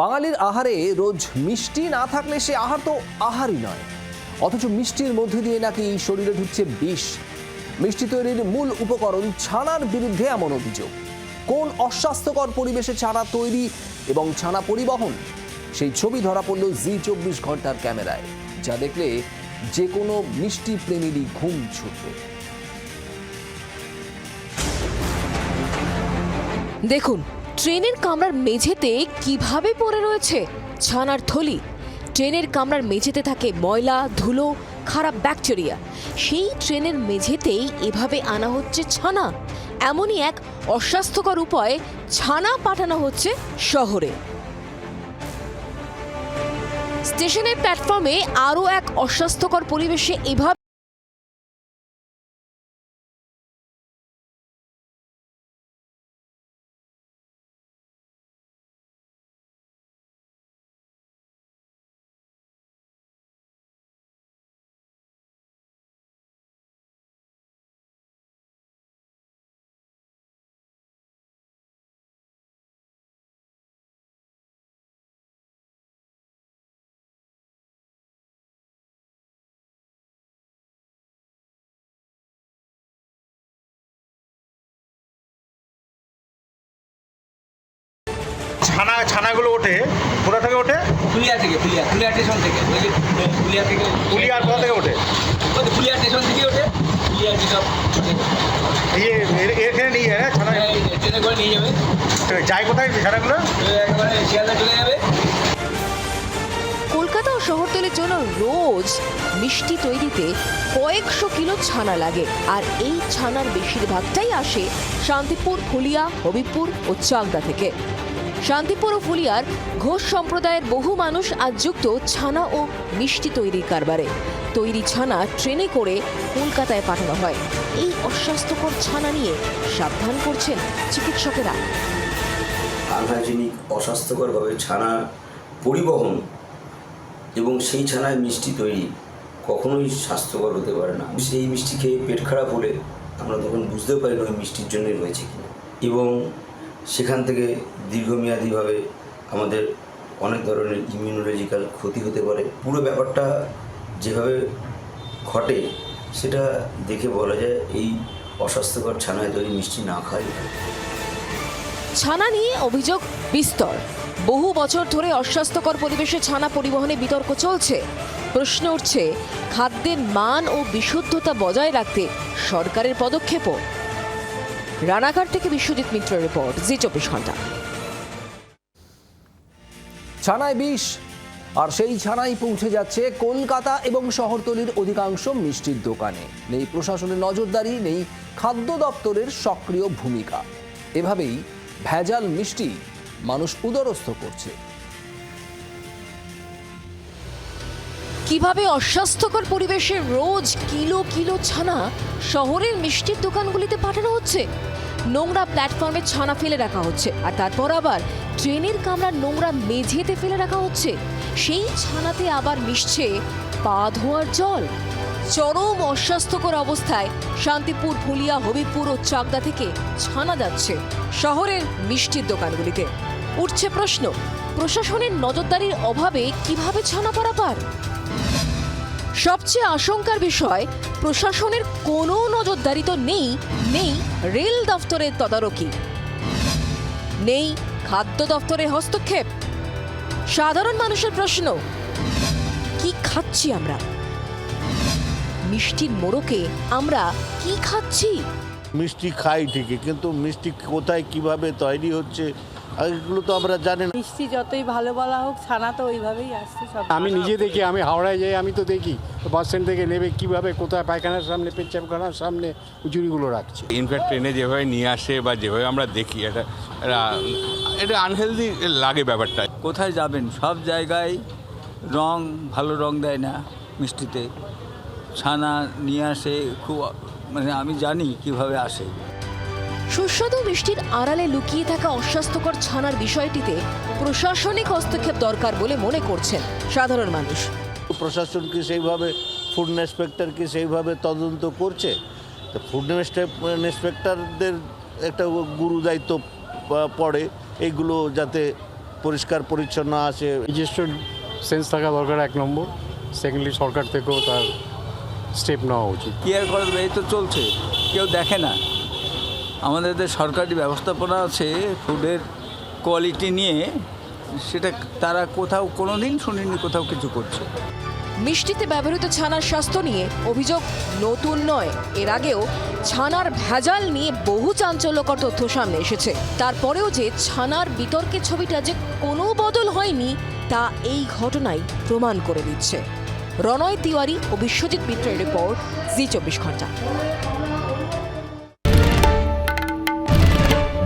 বাঙালির আহারে রোজ মিষ্টি না থাকলে সে আহার তো আহারই নয়। অথচ মিষ্টির মধ্যে দিয়ে নাকি শরীরে ঢুকছে বিষ। মিষ্টি তৈরির মূল উপকরণ ছানার বিরুদ্ধে এমন অভিযোগ। কোন অস্বাস্থ্যকর পরিবেশে ছানা তৈরি এবং ছানা পরিবহন? সেই ছবি ধরা পড়ল জি চব্বিশ ঘণ্টার ক্যামেরায়, যা দেখলে যে কোনো মিষ্টি প্রেমীরই ঘুম ছুটবে। দেখুন ট্রেনের কামরার মেঝেতে কীভাবে পড়ে রয়েছে? ছানার থলি। ট্রেনের কামরার মেঝেতে থাকে ময়লা, ধুলো, খারাপ ব্যাকটেরিয়া। সেই ট্রেনের মেঝেতেই এভাবে আনা হচ্ছে ছানা। এমনই এক অস্বাস্থ্যকর উপায়ে ছানা পাঠানো হচ্ছে শহরে। স্টেশনের প্ল্যাটফর্মে আরও এক অস্বাস্থ্যকর পরিবেশে এভাবে ছানা ছানাগুলো ওঠে। কোথা থেকে ওঠে? ফুলিয়া থেকে ফুলিয়া ফুলিয়া স্টেশন থেকে ওই যে ফুলিয়া থেকে পুলি আর কোথা থেকে ওঠে? ফুলিয়া স্টেশন থেকে ওঠে। ফুলিয়া যেসব এই এখানে নিয়ে যায় ছানা? ট্রেনে করে নিয়ে যাবে। যায় কোথায় ছানাগুলো? একেবারে শিয়ালদা চলে যাবে। কলকাতা ও শহরতলির জন্য রোজ মিষ্টি তৈরিতে কয়েকশো কিলো ছানা লাগে। আর এই ছানার বেশিরভাগটাই আসে শান্তিপুর ফুলিয়া হবিবপুর ও চাকদা থেকে। শান্তিপুর ও ফুলিয়ার ঘোষ সম্প্রদায়ের বহু মানুষ আজ যুক্ত ছানা ও মিষ্টি তৈরির কারবারে। তৈরি ছানা ট্রেনে করে কলকাতায় পাঠানো হয়। এই অস্বাস্থ্যকর ছানা নিয়ে সাবধান করছেন চিকিৎসকেরা। আনহাইজেনিক অস্বাস্থ্যকরভাবে ছানার পরিবহন এবং সেই ছানায় মিষ্টি তৈরি কখনোই স্বাস্থ্যকর হতে পারে না। সেই মিষ্টি খেয়ে পেট খারাপ হলে আমরা তখন বুঝতেও পারি না ওই মিষ্টির জন্যই রয়েছে কিনা। এবং সেখান থেকে দীর্ঘমেয়াদীভাবে আমাদের অনেক ধরনের ইমিউনোলজিক্যাল ক্ষতি হতে পারে। পুরো ব্যাপারটা যেভাবে ঘটে, সেটা দেখে বলা যায় এই অস্বাস্থ্যকর ছানায় তৈরি মিষ্টি না খাই ছানা নিয়ে অভিযোগ বিস্তর। বহু বছর ধরে অস্বাস্থ্যকর পরিবেশে ছানা পরিবহনে বিতর্ক চলছে। প্রশ্ন উঠছে, খাদ্যের মান ও বিশুদ্ধতা বজায় রাখতে সরকারের পদক্ষেপও রানাঘাট থেকে বিশ্বজিৎ মিত্র রিপোর্ট, জি চব্বিশ ঘণ্টা। ছানায় বিষ, আর সেই ছানাই পৌঁছে যাচ্ছে কলকাতা এবং শহরতলির অধিকাংশ মিষ্টির দোকানে। নেই প্রশাসনের নজরদারি, নেই খাদ্য দপ্তরের সক্রিয় ভূমিকা। এভাবেই ভেজাল মিষ্টি মানুষ উদরস্থ করছে। কীভাবে অস্বাস্থ্যকর পরিবেশে রোজ কিলো কিলো ছানা শহরের মিষ্টির দোকানগুলিতে পাঠানো হচ্ছে? নোংরা প্ল্যাটফর্মে ছানা ফেলে রাখা হচ্ছে, আর তারপর আবার ট্রেনের কামরার নোংরা মেঝেতে ফেলে রাখা হচ্ছে। সেই ছানাতে আবার মিশছে পা ধোয়ার জল। চরম অস্বাস্থ্যকর অবস্থায় শান্তিপুর, ফুলিয়া, হবিবপুর ও চাকদা থেকে ছানা যাচ্ছে শহরের মিষ্টির দোকানগুলিতে। উঠছে প্রশ্ন প্রশাসনের নজরদারির অভাবে কীভাবে ছানা পারাপার? সবচেয়ে আশঙ্কার বিষয়, প্রশাসনের কোনো নজরদারি তো নেই নেই রেল দফতরের তদারকি। নেই খাদ্য দফতরের হস্তক্ষেপ। সাধারণ মানুষের প্রশ্ন, কি খাচ্ছি আমরা? মিষ্টির মোড়কে আমরা কি খাচ্ছি? মিষ্টি খাই ঠিকই, কিন্তু মিষ্টি কোথায়, কীভাবে তৈরি হচ্ছে? এগুলো তো আমরা জানি না। মিষ্টি যতই ভালো বলা হোক ছানা তো ওইভাবেই আসছে সব। আমি নিজে দেখি আমি হাওড়ায় যাই আমি তো দেখি। বাস স্ট্যান্ড থেকে নেবে কীভাবে কোথায় পায়খানার সামনে পেচ্ছাপখানার সামনে উচুরিগুলো রাখছে। ইনফ্যাক্ট ট্রেনে যেভাবে নিয়ে আসে বা যেভাবে আমরা দেখি এটা এটা এটা আনহেলদি লাগে ব্যাপারটা। কোথায় যাবেন? সব জায়গায় রং ভালো রং দেয় না মিষ্টিতে। ছানা নিয়ে আসে খুব মানে আমি জানি কীভাবে আসে। সুস্বাদু মিষ্টির আড়ালে লুকিয়ে থাকা অস্বাস্থ্যকর ছানার বিষয়টিতে প্রশাসনিক হস্তক্ষেপ দরকার বলে মনে করছেন সাধারণ মানুষ। প্রশাসন কি সেইভাবে ফুড ইন্সপেক্টরকে সেইভাবে তদন্ত করছে? তো ফুড ইন্সপেক্টরদের একটা গুরু দায়িত্ব পড়ে এইগুলো যাতে পরিষ্কার পরিচ্ছন্ন আসে। নিজস্ব সেন্স থাকা দরকার এক নম্বর। সেকেন্ডলি সরকার থেকেও তার স্টেপ নেওয়া উচিত। কেয়ার করে দেবে এই তো চলছে কেউ দেখে না। আমাদের যে সরকারি ব্যবস্থাপনা আছে ফুডের কোয়ালিটি নিয়ে সেটা তারা কোথাও কোনো দিন শুনিনি, কোথাও কিছু করছে। মিষ্টিতে ব্যবহৃত ছানার স্বাস্থ্য নিয়ে অভিযোগ নতুন নয়। এর আগেও ছানার ভেজাল নিয়ে বহু চাঞ্চল্যকর তথ্য সামনে এসেছে। তারপরেও যে ছানার বিতর্কের ছবিটা যে কোনো বদল হয়নি, তা এই ঘটনাই প্রমাণ করে দিচ্ছে। রনয় তিওয়ারি ও বিশ্বজিৎ মিত্রের রিপোর্ট, জি চব্বিশ ঘণ্টা।